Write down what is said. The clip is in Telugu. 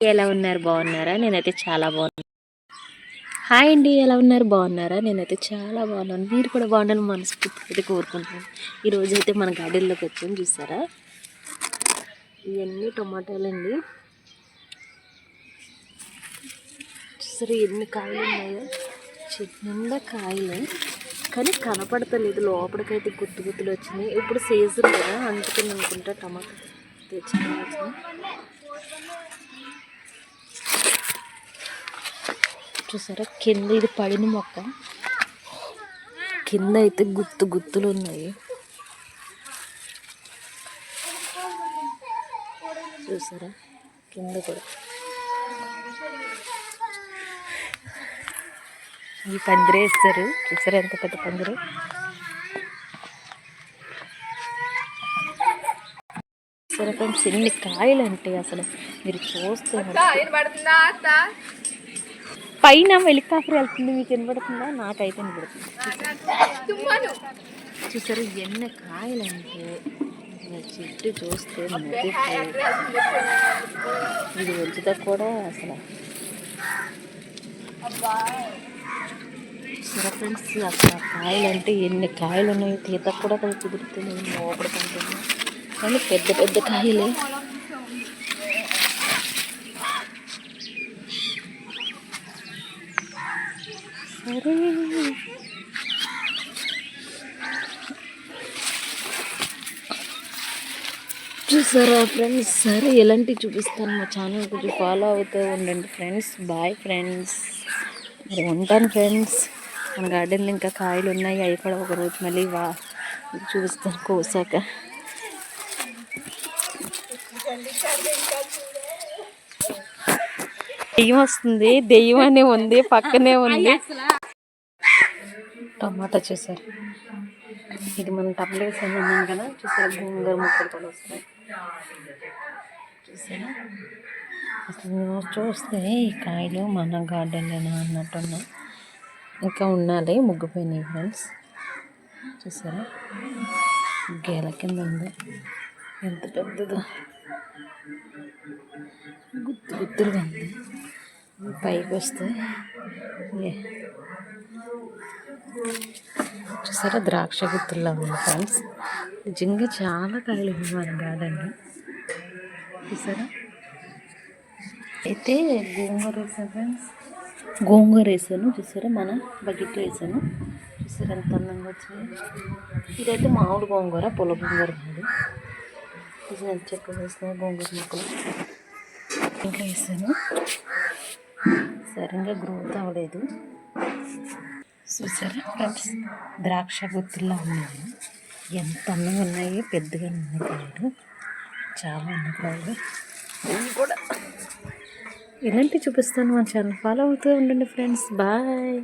ఎలా ఉన్నారు? బాగున్నారా? నేనైతే చాలా బాగున్నాను హాయ్ అండి ఎలా ఉన్నారు? బాగున్నారా? నేనైతే చాలా బాగున్నాను. మీరు కూడా బాగుండాలని మనస్ఫూర్తిగా అయితే కోరుకుంటున్నాను ఈరోజు అయితే మన గార్డెన్లోకి వచ్చాము చూసారా? ఇవన్నీ టమాటాలు అండి చూసారా ఎన్ని కాయలు ఉన్నాయో చిన్న కాయలు. కానీ కనపడతలేదు. లోపలికైతే గుర్తు గుర్తులు వచ్చినాయి. ఇప్పుడు సీజన్ కదా అందుకని అనుకుంటా టమాటా తెచ్చిన చూసారా? కింద ఇది పడిన మొక్క. కింద అయితే గుత్తు గుత్తులు ఉన్నాయి. చూసారా? కింద కూడా. ఈ పందిరి వేస్తారు. చూసారా ఎంత పెద్ద పందిరి? సరే ఫ్రెండ్స్ ఎన్ని కాయలు అంటే అసలు మీరు చూస్తే పైన హెలికాప్టర్ వెళ్తుంది మీకు వినబడుతుందా? నాకైతే వినబడుతుంది. చూసారు ఎన్ని కాయలు అంటే చెట్టు చూస్తే మధ్యపోయి ఇది వెళ్తుందా కూడా అసలు. సరే ఫ్రెండ్స్ అసలు ఆ కాయలు అంటే ఎన్ని కాయలు ఉన్నాయో తీత కూడా కదా కుదురుతుంది లోపడుకుంటుంది కానీ పెద్ద పెద్ద కాయలే సరే చూసారా ఫ్రెండ్స్? సరే ఎలాంటివి చూపిస్తాను. మా ఛానల్ కొంచెం ఫాలో అవుతూ ఉండండి ఫ్రెండ్స్. Bye friends. మరి ఉంటాను ఫ్రెండ్స్. మన గార్డెన్లో ఇంకా కాయలు ఉన్నాయి. అవి కూడా ఒక రోజు మళ్ళీ వా చూపిస్తాను కోసాక. దెయ్యం వస్తుంది. దెయ్యం అనే ఉంది. పక్కనే ఉంది. టమాటా చూసారు ఇది మనం టబ్లో వేసాను అన్నాం కదా చూసారా? గోంగూర ముక్కలు కూడా వస్తాయి చూసారా? అసలు చూస్తే ఈ కాయలు మన గార్డెన్లోనే అన్నట్టున్నాయి ఇంకా ఉండాలి ముగ్గిపోయినాయి ఫ్రెండ్స్ చూసారా? గేల కింద ఉంది. ఎంత పెద్దదో. గుత్తు గుత్తులుగా ఉంది. పైకి వస్తే ఏ. చూసారా? ద్రాక్ష గుత్తుల్లో ఉంది ఫ్రెండ్స్. నిజంగా చాలా కాయలు ఉన్నాయి మన గార్డెన్లో చూసారా? అయితే గోంగూర వేసాను ఫ్రెండ్స్? గోంగూర వేసాను చూసారా? మన బకెట్లో వేసాను. చూసారా ఎంత అందంగా వచ్చింది? ఇదైతే మామిడి గోంగూర పొల గోంగూర కాదు. చూసారా ఎంత చక్కగా వేసినాయి గోంగూర మొక్కలు. ఇంట్లో వేసాను. సరిగ్గా గ్రోత్ అవ్వలేదు. చూసారా? ఫ్రెండ్స్ ద్రాక్ష గుత్తుల్లో ఉన్నాయి ఎంత అందంగా ఉన్నాయి పెద్దగా ఉన్నాయి కాయలు చాలా ఉన్నాయి కాయలు ఇవి కూడా ఇలాంటివి చూపిస్తాను మన ఛానల్? ఫాలో అవుతూ ఉండండి ఫ్రెండ్స్. బాయ్